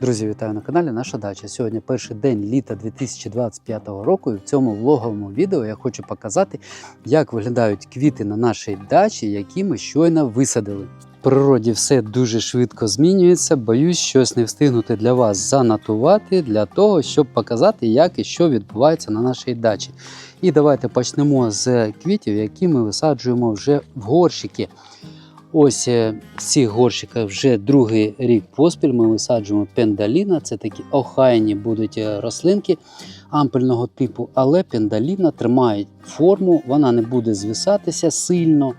Друзі, вітаю на каналі Наша Дача. Сьогодні перший день літа 2025 року. І в цьому влоговому відео я хочу показати, як виглядають квіти на нашій дачі, які ми щойно висадили. В природі все дуже швидко змінюється. Боюсь, щось не встигнути для вас занотувати для того, щоб показати, як і що відбувається на нашій дачі. І давайте почнемо з квітів, які ми висаджуємо вже в горщики. Ось е, в цих горщиках вже другий рік поспіль ми висаджуємо пендаліна. Це такі охайні будуть е, рослинки ампельного типу, але пендаліна тримає форму, вона не буде звисатися сильно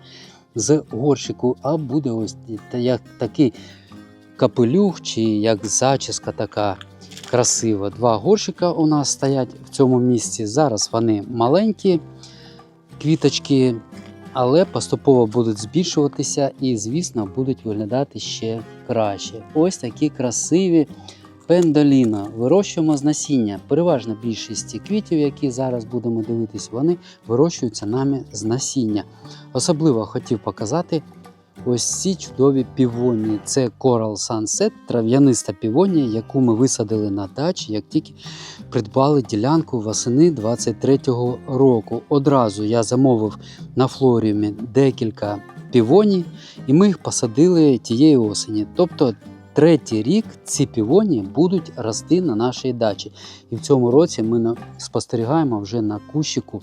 з горщику, а буде ось як такий капелюх чи як зачіска така красива. Два горщика у нас стоять в цьому місці. Зараз вони маленькі квіточки але поступово будуть збільшуватися і, звісно, будуть виглядати ще краще. Ось такі красиві пендоліна. Вирощуємо з насіння. Переважна більшість квітів, які зараз будемо дивитись, вони вирощуються нами з насіння. Особливо хотів показати ось ці чудові півонії. Це Coral Sunset, трав'яниста півонія, яку ми висадили на дачі, як тільки придбали ділянку восени 23-го року. Одразу я замовив на флоріумі декілька півоній, і ми їх посадили тієї осені. Тобто третій рік ці півонії будуть рости на нашій дачі. І в цьому році ми спостерігаємо вже на кущику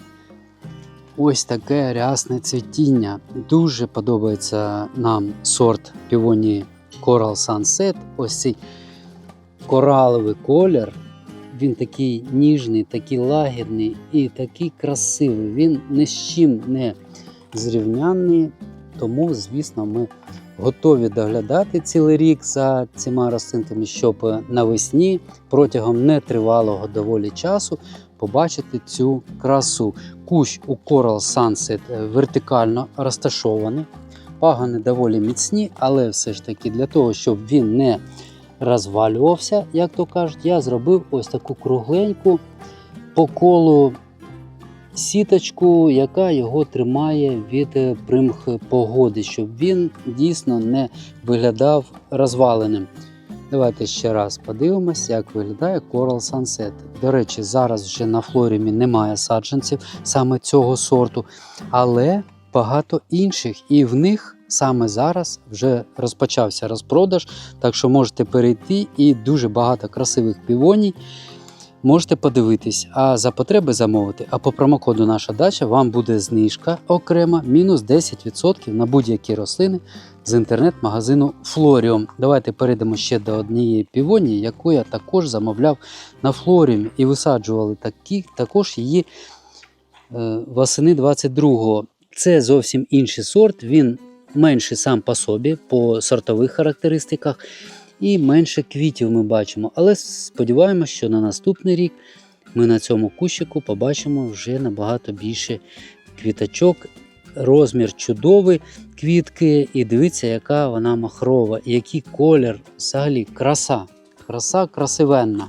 ось таке рясне цвітіння. Дуже подобається нам сорт півонії Coral Sunset. Ось цей кораловий колір. Він такий ніжний, такий лагідний і такий красивий. Він ні з чим не зрівнянний. Тому, звісно, ми готові доглядати цілий рік за цими рослинками, щоб навесні протягом нетривалого доволі часу побачити цю красу. Кущ у Coral Sunset е, вертикально розташований. Пагани доволі міцні, але все ж таки для того, щоб він не розвалювався, як то кажуть, я зробив ось таку кругленьку по колу сіточку, яка його тримає від е, примх погоди, щоб він дійсно не виглядав розваленим. Давайте ще раз подивимось, як виглядає Coral Sunset. До речі, зараз вже на флорімі немає саджанців саме цього сорту, але багато інших, і в них саме зараз вже розпочався розпродаж. Так що можете перейти і дуже багато красивих півоній. Можете подивитись, а за потреби замовити. А по промокоду наша дача вам буде знижка окрема мінус 10% на будь-які рослини з інтернет-магазину Florium. Давайте перейдемо ще до однієї півонії, яку я також замовляв на Florium і висаджували такі, також її е, восени 22-го. Це зовсім інший сорт. Він менший сам по собі, по сортових характеристиках, і менше квітів ми бачимо. Але сподіваємося, що на наступний рік ми на цьому кущику побачимо вже набагато більше квіточок. Розмір чудовий квітки, і дивіться, яка вона махрова, і який колір, взагалі краса. Краса красивенна.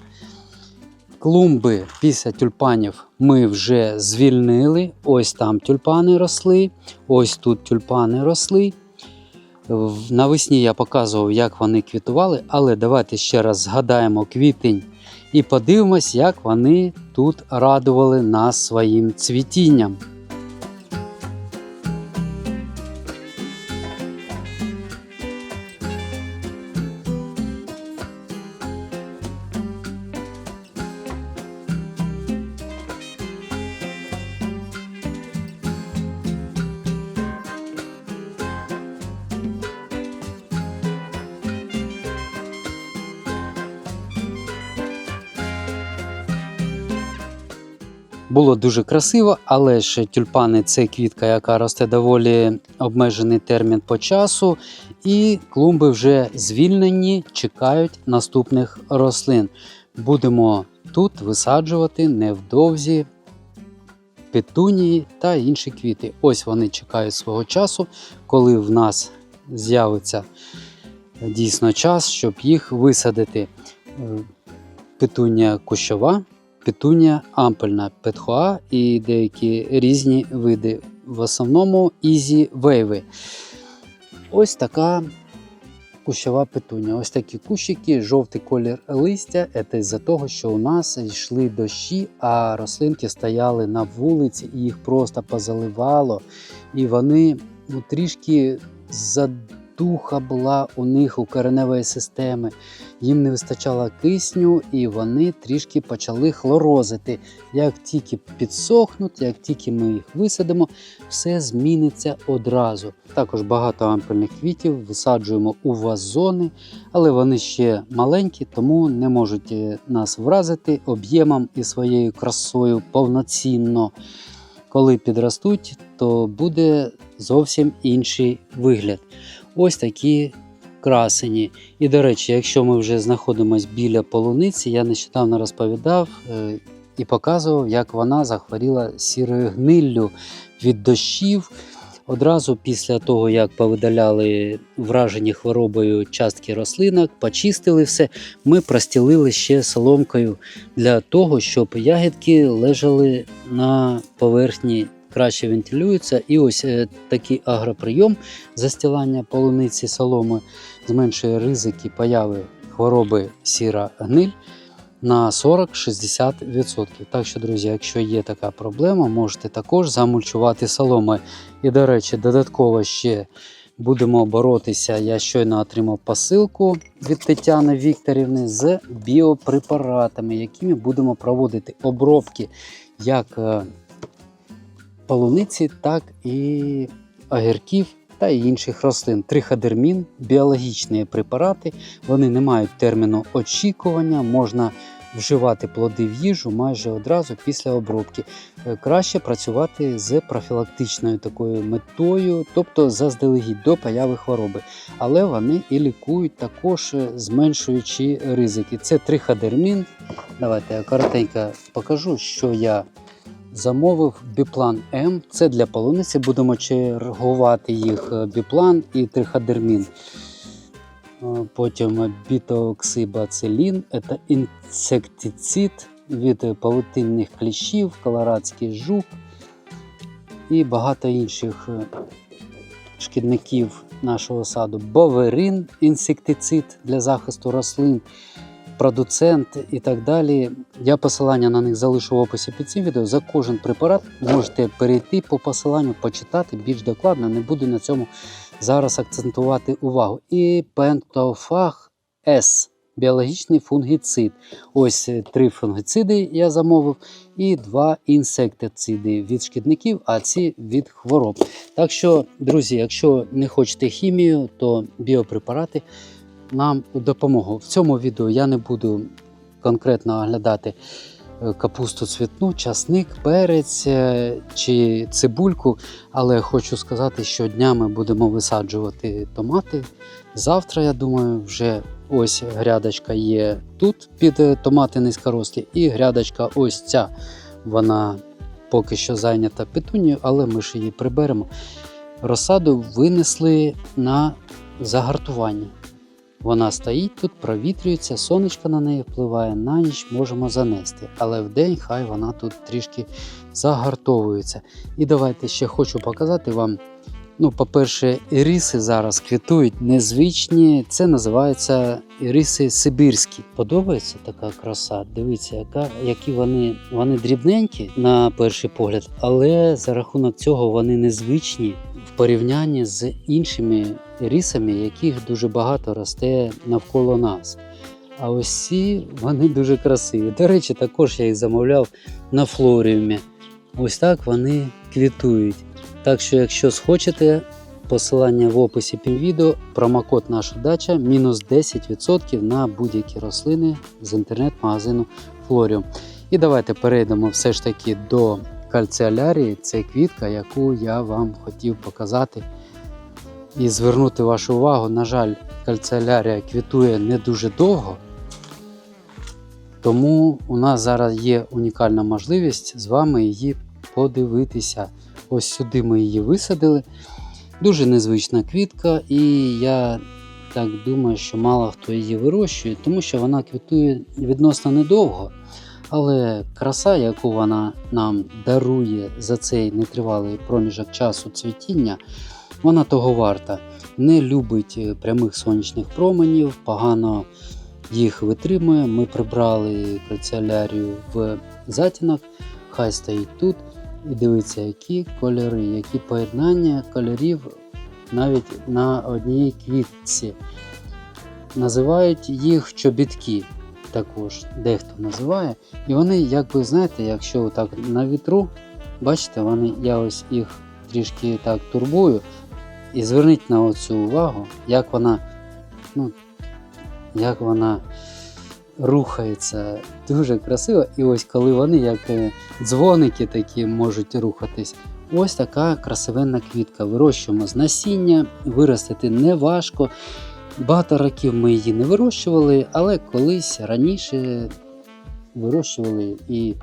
Клумби після тюльпанів ми вже звільнили. Ось там тюльпани росли, ось тут тюльпани росли. Навесні я показував, як вони квітували, але давайте ще раз згадаємо квітень і подивимось, як вони тут радували нас своїм цвітінням. Було дуже красиво, але ж тюльпани це квітка, яка росте доволі обмежений термін по часу, і клумби вже звільнені, чекають наступних рослин. Будемо тут висаджувати невдовзі петунії та інші квіти. Ось вони чекають свого часу, коли в нас з'явиться дійсно час, щоб їх висадити. Е, Петунія кущова, петунія ампельна, петхоа і деякі різні види. В основному ізі вейви. Ось така кущова петуня. Ось такі кущики, жовтий колір листя. Це із-за того, що у нас йшли дощі, а рослинки стояли на вулиці і їх просто позаливало. І вони ну, трішки задуха була у них у кореневої системи. Їм не вистачало кисню, і вони трішки почали хлорозити. Як тільки підсохнуть, як тільки ми їх висадимо, все зміниться одразу. Також багато ампельних квітів висаджуємо у вазони, але вони ще маленькі, тому не можуть е, нас вразити об'ємом і своєю красою повноцінно. Коли підростуть, то буде зовсім інший вигляд. Ось такі красені. І, до речі, якщо ми вже знаходимося біля полуниці, я нещодавно розповідав е, і показував, як вона захворіла сірою гниллю від дощів. Одразу після того, як повидаляли вражені хворобою частки рослинок, почистили все, ми простілили ще соломкою для того, щоб ягідки лежали на поверхні, краще вентилюються. І ось е, такий агроприйом застілання полуниці соломи зменшує ризики появи хвороби сіра гниль на 40-60%. Так що, друзі, якщо є така проблема, можете також замульчувати соломою. І, до речі, додатково ще будемо боротися. Я щойно отримав посилку від Тетяни Вікторівни з біопрепаратами, якими будемо проводити обробки як е, полуниці, так і огірків та інших рослин. Триходермін, біологічні препарати, вони не мають терміну очікування, можна вживати плоди в їжу майже одразу після обробки. Е, Краще працювати з профілактичною такою метою, тобто заздалегідь до появи хвороби. Але вони і лікують також е, зменшуючи ризики. Це триходермін. Давайте я коротенько покажу, що я замовив біплан М. Це для полуниці. Будемо чергувати їх е, біплан і триходермін. Е, Потім бітооксибацилін, це інсектицид від павутинних кліщів, колорадський жук і багато інших е, шкідників нашого саду. Боверин, інсектицид для захисту рослин, продуцент і так далі. Я посилання на них залишу в описі під цим відео. За кожен препарат можете перейти по посиланню, почитати більш докладно. Не буду на цьому зараз акцентувати увагу. І пентофаг С. Біологічний фунгіцид. Ось три фунгіциди я замовив, і два інсектициди від шкідників, а ці від хвороб. Так що, друзі, якщо не хочете хімію, то біопрепарати нам у допомогу. В цьому відео я не буду конкретно оглядати е, капусту цвітну, часник, перець е, чи цибульку, але хочу сказати, що днями будемо висаджувати томати. Завтра, я думаю, вже ось грядочка є тут під е, томати низькорослі, і грядочка ось ця. Вона поки що зайнята петунією, але ми ж її приберемо. Розсаду винесли на загартування. Вона стоїть тут, провітрюється, сонечко на неї впливає, на ніч можемо занести. Але вдень хай вона тут трішки загартовується. І давайте ще хочу показати вам. Ну, по-перше, іриси зараз квітують незвичні. Це називається іриси сибірські. Подобається така краса. Дивіться, яка, які вони, вони дрібненькі на перший погляд, але за рахунок цього вони незвичні порівнянні з іншими рісами, яких дуже багато росте навколо нас. А ось ці вони дуже красиві. До речі, також я їх замовляв на флоріумі. Ось так вони квітують. Так що, якщо схочете, посилання в описі під відео, промокод наша дача мінус 10% на будь-які рослини з інтернет-магазину Флоріум. І давайте перейдемо все ж таки до кальціалярії. Це квітка, яку я вам хотів показати і звернути вашу увагу. На жаль, кальціалярія квітує не дуже довго. Тому у нас зараз є унікальна можливість з вами її подивитися. Ось сюди ми її висадили. Дуже незвична квітка, і я так думаю, що мало хто її вирощує, тому що вона квітує відносно недовго. Але краса, яку вона нам дарує за цей нетривалий проміжок часу цвітіння, Вона того варта. Не любить е, прямих сонячних променів, погано їх витримує. Ми прибрали канцелярію в затінок, хай стоїть тут. І дивіться, які кольори, які поєднання кольорів навіть на одній квітці. Називають їх чобітки, також дехто називає. І вони, як ви знаєте, якщо так на вітру, бачите, вони, я ось їх трішки так турбую. І зверніть на оцю увагу, як вона, ну, як вона рухається дуже красиво. І ось коли вони, як е, дзвоники такі, можуть рухатись. Ось така красивенна квітка. Вирощуємо з насіння, виростити не важко. Багато років ми її не вирощували, але колись раніше вирощували і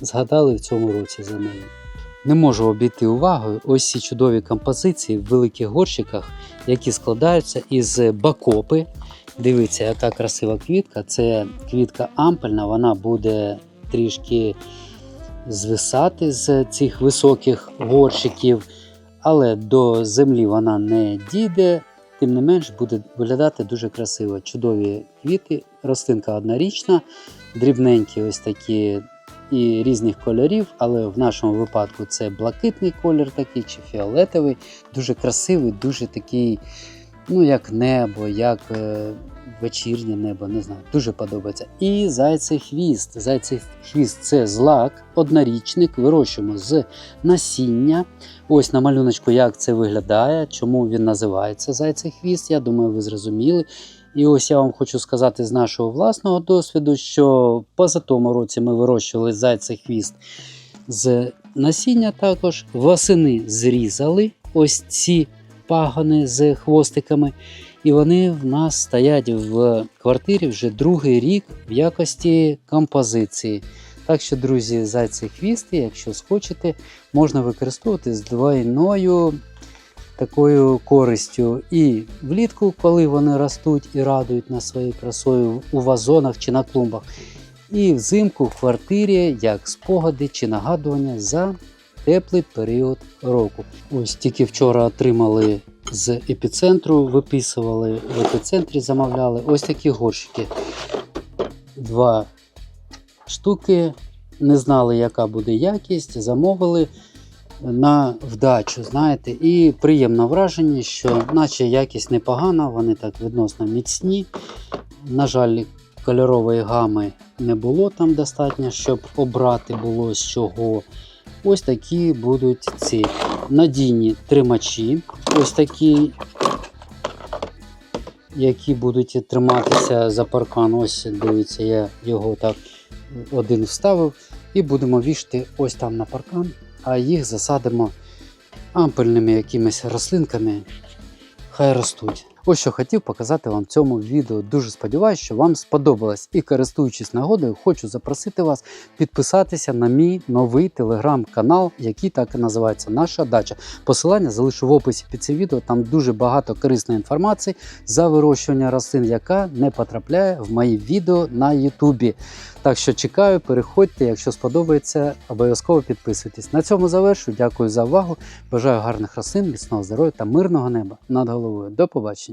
згадали в цьому році за нею. Не можу обійти увагою ось ці чудові композиції в великих горщиках, які складаються із бакопи. Дивіться, яка красива квітка. Це квітка ампельна, вона буде трішки звисати з цих високих горщиків, але до землі вона не дійде. Тим не менш буде виглядати дуже красиво. Чудові квіти, рослинка однорічна, дрібненькі ось такі і різних кольорів, але в нашому випадку це блакитний колір такий чи фіолетовий, дуже красивий, дуже такий, ну як небо, як е, вечірнє небо, не знаю, дуже подобається. І зайцей хвіст. Зайцей хвіст це злак, однорічник, вирощуємо з насіння. Ось на малюночку, як це виглядає, чому він називається зайцей хвіст. Я думаю, ви зрозуміли. І ось я вам хочу сказати з нашого власного досвіду, що поза тому році ми вирощували зайцей хвіст з насіння також. Восени зрізали ось ці пагони з хвостиками. І вони в нас стоять в квартирі вже другий рік в якості композиції. Так що, друзі, зайці хвісти, якщо схочете, можна використовувати з двойною такою користю. І влітку, коли вони ростуть і радують нас своєю красою у вазонах чи на клумбах. І взимку в квартирі як спогади чи нагадування за теплий період року. Ось тільки вчора отримали з епіцентру, виписували в епіцентрі, замовляли ось такі горщики. Два штуки. Не знали, яка буде якість, замовили на вдачу, знаєте, і приємно враження, що наче якість непогана, вони так відносно міцні. На жаль, кольорової гами не було там достатньо, щоб обрати було з чого. Ось такі будуть ці надійні тримачі. Ось такі, які будуть триматися за паркан. Ось дивіться, я його так один вставив. І будемо вішати ось там на паркан, а їх засадимо ампельними якимись рослинками. Хай ростуть. Ось що хотів показати вам в цьому відео. Дуже сподіваюся, що вам сподобалось. І користуючись нагодою, хочу запросити вас підписатися на мій новий телеграм-канал, який так і називається Наша дача. Посилання залишу в описі під цим відео. Там дуже багато корисної інформації за вирощування рослин, яка не потрапляє в мої відео на Ютубі. Так що чекаю, переходьте. Якщо сподобається, обов'язково підписуйтесь. На цьому завершу. Дякую за увагу. Бажаю гарних рослин, міцного здоров'я та мирного неба над головою. До побачення.